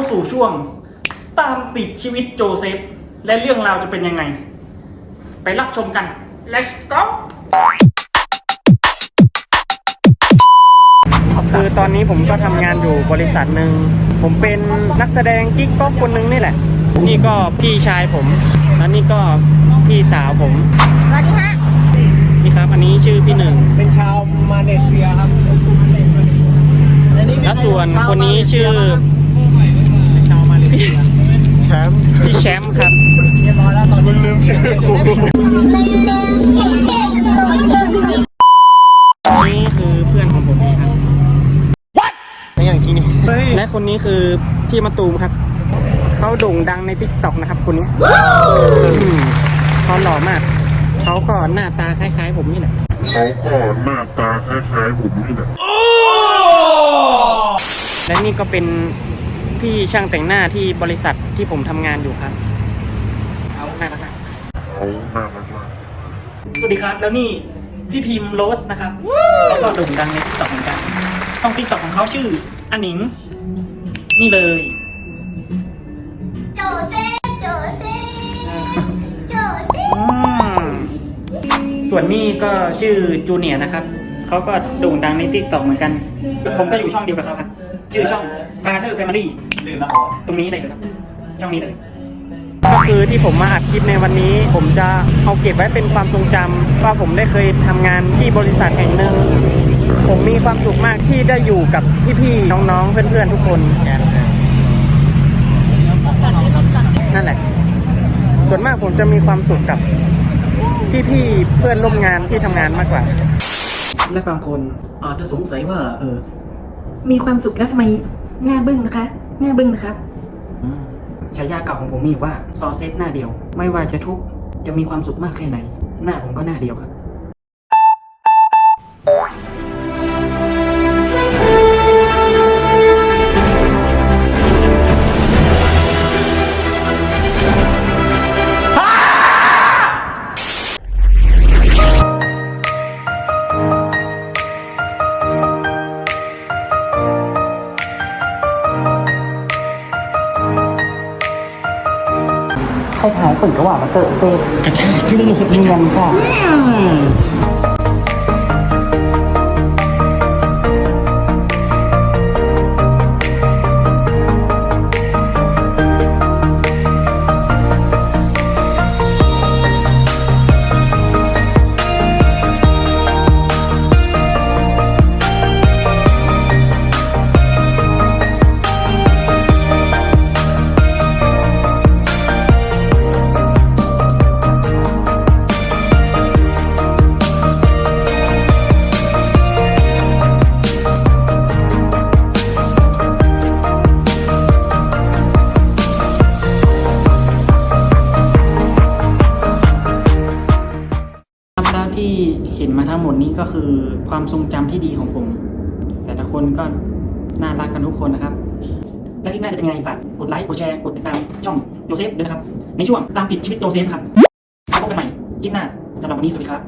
าสู่ช่วง ตามติดชีวิตโจเซฟ และเรื่องราวจะเป็นยังไง ไปรับชมกัน let's go คือตอนนี้ผมก็ทำงานอยู่บริษัทหนึ่ง ผมเป็นนักแสดงกิ๊กก๊อกคนหนึ่งนี่แหละ นี่ก็พี่ชายผมแล้วนี่ก็พี่สาวผมสวัสดีฮะนี่ครับ อันนี้ชื่อพี่หนึ่ง เป็นชาวมาเลเซียครับและส่วนคนนี้ชื่อ ชมป์พี่แชมป์ครับเรียบร้อยแล้วตอนนี้ลืมชื่อกูนี่คือเพื่อนของผมเองครับในอย่างที่นี่เฮ้ยและคนนี้คือพี่มะตูมครับ เขาโด่งดังในทิกตอกนะครับ คนนี้อืมเขาหล่อมาก เขาก็หน้าตาคล้ายๆ ผมนี่แหละเขาก็หน้าตาคล้ายๆผมนี่แหละและนี่ก็เป็น พี่ช่างแต่งหน้าที่บริษัทที่ผมทำงานอยู่ครับเขาน่ารักมากเขาน่ารักมากสวัสดีครับ แล้วนี่พี่พิมพ์โรสนะครับเขาก็โด่งดังในทิกตอกเหมือนกันช่องทิกตอกของเขาชื่ออันหนิง นี่เลยโจเซฟโจเซฟโจเซฟอืมส่วนนี้ก็ชื่อจูเนียร์นะครับ เขาก็โด่งดังในติ๊กต็อกเหมือนกัน ผมก็อยู่ช่องเดียวกับเขาครับ ชื่อช่อง b r o t h e r Family ลืมแล้วตรงนี้เลยครับ ช่องนี้เลย ก็คือที่ผมมาอัดคลิปในวันนี้ ผมจะเอาเก็บไว้เป็นความทรงจำว่าผมได้เคยทำงานที่บริษัทแห่งหนึ่ง ผมมีความสุขมากที่ได้อยู่กับพี่ๆน้องๆ เพื่อนๆ ทุกคนนั่นแหละ ส่วนมากผมจะมีความสุขกับพี่ๆเพื่อนร่วมงานที่ทำงานมากกว่า และบางคนอาจจะสงสัยว่าเออ มีความสุขแล้วทำไมหน้าบึ้งนะคะ หน้าบึ้งนะครับฉายาเก่าของผมมีอยู่ว่าซอเซตหน้าเดียว ไม่ว่าจะทุกข์จะมีความสุขมากแค่ไหน หน้าผมก็หน้าเดียวครับ ครถ่ายเปิดก็ว่ามาเตอร์เซฟกระชากที่นี่เรียนค่ะ เห็นมาทั้งหมดนี้ก็คือความทรงจำที่ดีของผม แต่ละคนก็น่ารักกันทุกคนนะครับ และที่น่าจะเป็นไงฝากกดไลค์กดแชร์กดติดตามช่องโจเซฟด้วยนะครับ ในช่วงตามติดชีวิตโจเซฟครับพบกันใหม่คลิปหน้าสำหรับวันนี้สวัสดีครับ